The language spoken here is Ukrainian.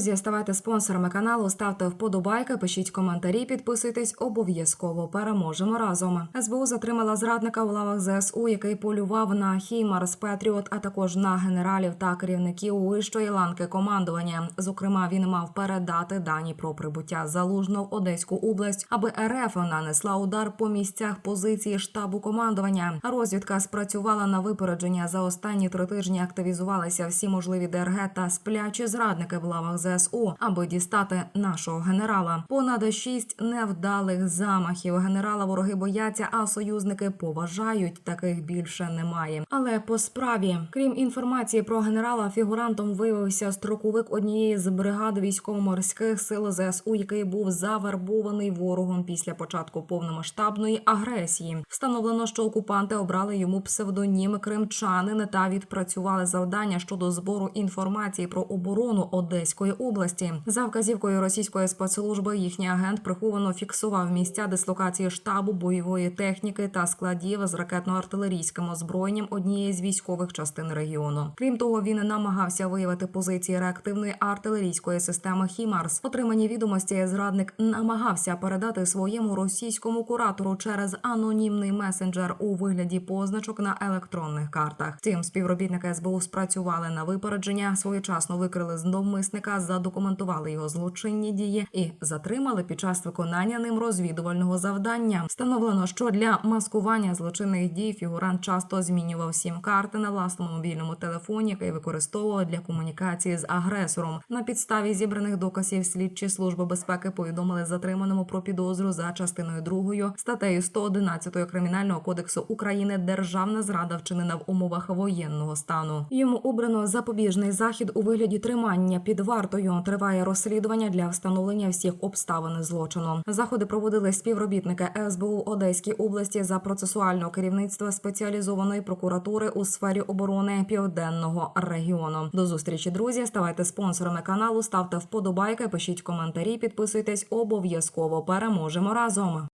друзі, ставайте спонсорами каналу, ставте вподобайки, пишіть коментарі, підписуйтесь. Обов'язково переможемо разом. СБУ затримала зрадника у лавах ЗСУ, який полював на Хімарс Петріот, а також на генералів та керівників вищої ланки командування. Зокрема, він мав передати дані про прибуття залужно в Одеську область, аби РФ нанесла удар по місцях позиції штабу командування. Розвідка спрацювала на випередження. За останні три тижні активізувалися всі можливі ДРГ та сплячі зрадники в лавах ЗСУ, аби дістати нашого генерала. Понад шість невдалих замахів. Генерала вороги бояться, а союзники поважають. Таких більше немає. Але по справі, крім інформації про генерала, фігурантом виявився строковик однієї з бригад військово-морських сил ЗСУ, який був завербований ворогом після початку повномасштабної агресії. Встановлено, що окупанти обрали йому псевдонім Кримчанин та відпрацювали завдання щодо збору інформації про оборону Одеської області. За вказівкою російської спецслужби їхній агент приховано фіксував місця дислокації штабу бойової техніки та складів з ракетно-артилерійським озброєнням однієї з військових частин регіону. Крім того, він намагався виявити позиції реактивної артилерійської системи Хімарс. Отримані відомості зрадник намагався передати своєму російському куратору через анонімний месенджер у вигляді позначок на електронних картах. Втім, співробітники СБУ спрацювали на випередження, своєчасно викрили зловмисника, задокументували його злочинні дії і затримали під час виконання ним розвідувального завдання. Встановлено, що для маскування злочинних дій фігурант часто змінював сім карти на власному мобільному телефоні, який використовував для комунікації з агресором. На підставі зібраних доказів слідчі служби безпеки повідомили затриманому про підозру за частиною другою статтею 111 кримінального кодексу України державна зрада вчинена в умовах воєнного стану. Йому обрано запобіжний захід у вигляді тримання під вартою. Триває розслідування для встановлення всіх обставин злочину. Заходи проводили співробітники СБУ Одеській області за процесуального керівництва спеціалізованої прокуратури у сфері оборони південного регіону. До зустрічі, друзі. Ставайте спонсорами каналу, ставте вподобайки, пишіть коментарі, підписуйтесь. Обов'язково переможемо разом.